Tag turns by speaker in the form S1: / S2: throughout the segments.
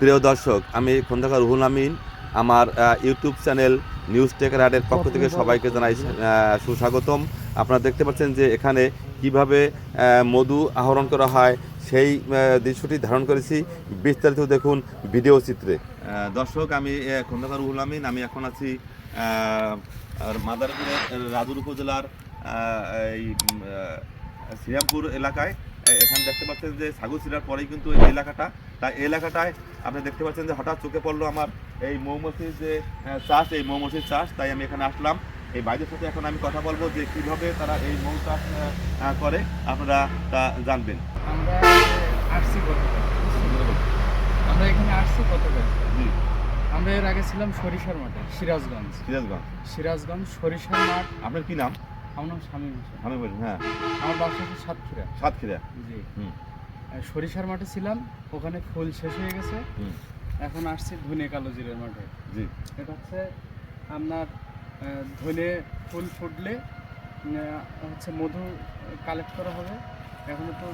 S1: প্রিয় দর্শক, আমি খন্দকার রুহুল আমিন। আমার ইউটিউব চ্যানেল নিউজ টেকার হাটের পক্ষ থেকে সবাইকে জানাই সুস্বাগতম। আপনারা দেখতে পাচ্ছেন যে এখানে কীভাবে মধু আহরণ করা হয়, সেই দৃশ্যটি ধারণ করেছি। বিস্তারিত দেখুন ভিডিও চিত্রে। দর্শক, আমি খন্দকার রুহুল আমিন। আমি এখন আছি মাদারপুরের রাজুর উপজেলার এই শ্রীরামপুর এলাকায়। এখানে দেখতে পাচ্ছেন যে সাগুসিরার পরেই কিন্তু এই এলাকাটা তাই এলাকাটায় আপনি দেখতে পাচ্ছেন যে হঠাৎ চোখে পড়ল আমার এই মৌমাছির যে চাষ এই মৌমাছির চাষ তাই আমি এখানে আসলাম। এই বাইরের সাথে এখন আমি কথা বলব যে কীভাবে তারা এই মৌ চাষ করে আপনারা তা জানবেন।
S2: আমরা আসছি আমরা এখানে আসছি গতকাল।
S1: জি।
S2: আমরা এর আগে ছিলাম সরিষার মাঠে সিরাজগঞ্জ।
S1: সিরাজগঞ্জ।
S2: সিরাজগঞ্জ সরিষার মাঠ।
S1: আপনার কি নাম?
S2: আমার নাম স্বামী
S1: বলছি হ্যাঁ।
S2: আমার বাসা হচ্ছে সাতক্ষীরা।
S1: সাতক্ষীরা।
S2: জি।
S1: হুম।
S2: সরিষার মাঠে ছিলাম ওখানে ফুল শেষ হয়ে গেছে। এখন আসছি ধনে কালো জিরের মাঠে।
S1: জি।
S2: এটা হচ্ছে আপনার ধনে ফুল ফুটলে হচ্ছে মধু কালেক্ট করা হবে। এখনও তো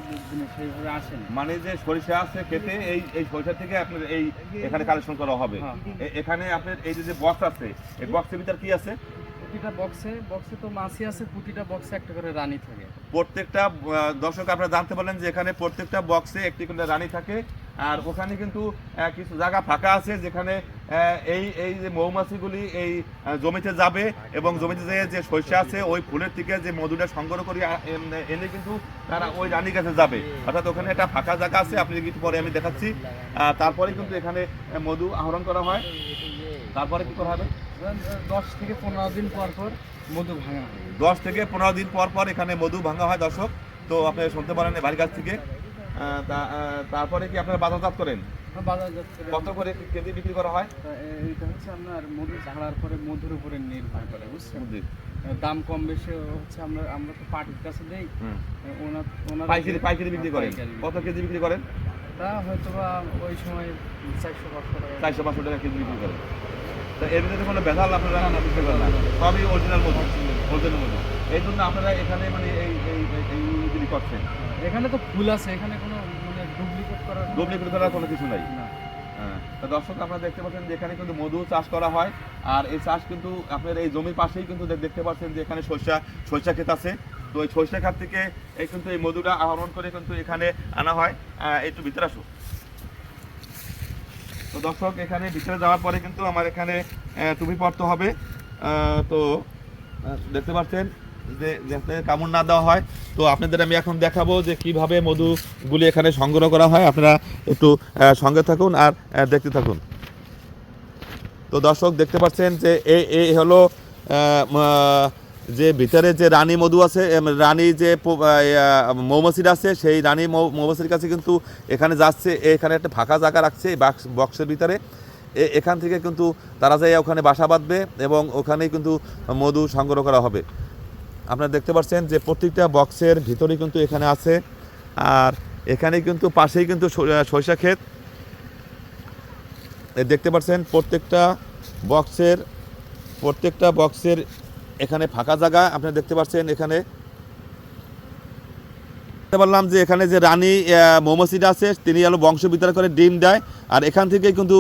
S2: সেইভাবে আসেনি।
S1: মানে যে সরিষা আছে খেতে এই এই সরিষা থেকে আপনার এই এখানে কালেকশন করা হবে।
S2: হ্যাঁ।
S1: এখানে আপনার এই যে যে বক্স আছে এই বক্সের ভিতর কি আছে?
S2: প্রতিটা বক্সে বক্সে তো মাছি আছে প্রতিটা বক্সে একটা করে রানী থাকে।
S1: প্রত্যেকটা দর্শক আপনারা জানতে পারলেন যে এখানে প্রত্যেকটা বক্সে একটি করে রানী থাকে। আর ওখানে কিন্তু কিছু জায়গা ফাঁকা আছে যেখানে এই এই যে মৌমাছিগুলি এই জমিতে যাবে এবং জমিতে যে যে শস্য আছে, ওই ফুলের থেকে যে মধুটা সংগ্রহ করে এনে কিন্তু তারা ওই রানী কাছে যাবে। অর্থাৎ ওখানে একটা ফাঁকা জায়গা আছে, আপনি একটু পরে আমি দেখাচ্ছি। তারপরে কিন্তু এখানে মধু আহরণ করা হয়। তারপরে কি করা হবে?
S2: দশ থেকে পনেরো দিন পর পর মধু ভাঙা হয়।
S1: দশ থেকে পনেরো দিন পর পর এখানে মধু ভাঙা হয় দর্শক। তো আপনি শুনতে পারেন বাড়ির কাছ থেকে। তারপরে কি আপনারা বাজারজাত করেন?
S2: করে।
S1: কত করে কেজি বিক্রি করা হয়?
S2: তা এ- এইটা হচ্ছে আপনার মধু ঝাড়ার পরে মধুর উপরে নির্ভর করে বুঝছেন। দাম কম বেশি হচ্ছে আমরা আমরা তো পার্টির কাছে দেই। ওনার ওনার
S1: পাইকারি পাইকারি বিক্রি করেন? কত কেজি বিক্রি করেন?
S2: তা হয়তো ওই সময় চারশো পাঁচশো টাকা।
S1: চারশো পাঁচশো টাকা কেজি বিক্রি করেন। তা এর ভিতরে কোনো ভেজাল আপনারা না বুঝতে পারেন না। সবই অরিজিনাল মধু অরিজিনাল মধু। এই জন্য আপনারা এখানে মানে এই এই এই- এই বিক্রি করছেন।
S2: এখানে তো ফুল আছে এখানে কোনো মানে ডুপ্লিকেট করার
S1: ডুপ্লিকেট করার কোনো কিছু নাই।
S2: না।
S1: হ্যাঁ, তো দর্শক আপনারা দেখতে পাচ্ছেন যে এখানে কিন্তু মধু চাষ করা হয় আর এই চাষ কিন্তু আপনার এই জমির পাশেই কিন্তু দেখতে পাচ্ছেন যে এখানে সরষা সরষা ক্ষেত আছে। তো এই সরষা ক্ষেত থেকে এই কিন্তু এই মধুটা আহরণ করে কিন্তু এখানে আনা হয়। একটু ভিতরে আসো তো দর্শক, এখানে ভিতরে যাওয়ার পরে কিন্তু আমার এখানে টুপি পরতে হবে। তো দেখতে পাচ্ছেন যে যাতে কামড় না দেওয়া হয়। তো আপনাদের আমি এখন দেখাবো যে কীভাবে মধুগুলি এখানে সংগ্রহ করা হয়। আপনারা একটু সঙ্গে থাকুন আর দেখতে থাকুন। তো দর্শক, দেখতে পাচ্ছেন যে এই হলো যে ভিতরে যে রানী মধু আছে রানী যে মৌমাছির আছে, সেই রানী মৌমাছির কাছে কিন্তু এখানে যাচ্ছে এখানে একটা ফাঁকা জায়গা রাখছে এই বাক্স, বক্সের ভিতরে। এখান থেকে কিন্তু তারা যাই ওখানে বাসা বাঁধবে এবং ওখানেই কিন্তু মধু সংগ্রহ করা হবে। আপনারা দেখতে পাচ্ছেন যে প্রত্যেকটা বক্সের ভিতরেই কিন্তু এখানে আছে, আর এখানে কিন্তু পাশেই কিন্তু সরিষা ক্ষেত। দেখতে পাচ্ছেন প্রত্যেকটা বক্সের প্রত্যেকটা বক্সের এখানে ফাঁকা জায়গা আপনারা দেখতে পাচ্ছেন এখানে। দেখতে পারলাম যে এখানে যে রানী মৌমাছিটা আছে, তিনি হলো বংশ বিতার করে ডিম দেয়, আর এখান থেকেই কিন্তু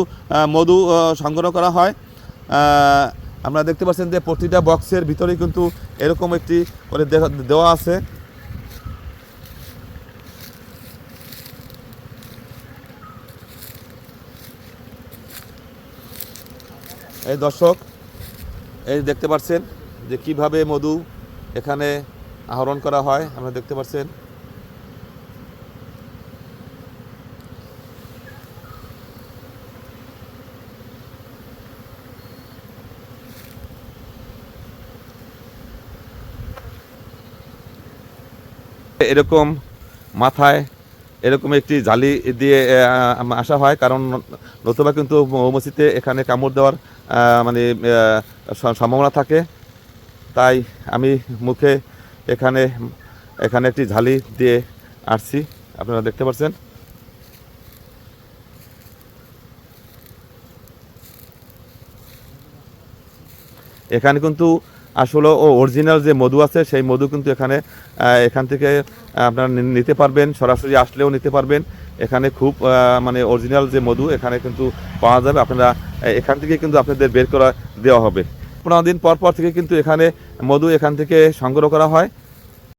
S1: মধু সংগ্রহ করা হয়। আপনারা দেখতে পাচ্ছেন যে প্রতিটা বক্সের ভিতরেই কিন্তু এরকম একটি করে দেওয়া আছে। এই দর্শক, এই দেখতে পাচ্ছেন যে কীভাবে মধু এখানে আহরণ করা হয় আমরা দেখতে পাচ্ছেন। এরকম মাথায় এরকম একটি জালি দিয়ে আসা হয়, কারণ নতুবা কিন্তু মৌমাছিতে এখানে কামড় দেওয়ার মানে সম্ভাবনা থাকে। তাই আমি মুখে এখানে এখানে একটি ঝালি দিয়ে আসছি আপনারা দেখতে পাচ্ছেন। এখানে কিন্তু আসলে ও অরিজিনাল যে মধু আছে, সেই মধু কিন্তু এখানে এখান থেকে আপনারা নিতে পারবেন, সরাসরি আসলেও নিতে পারবেন। এখানে খুব মানে অরিজিনাল যে মধু, এখানে কিন্তু পাওয়া যাবে। আপনারা, এখান থেকে কিন্তু আপনাদের বের করা দেওয়া হবে। পনেরো দিন পর পর থেকে কিন্তু এখানে মধু এখান থেকে সংগ্রহ করা হয়।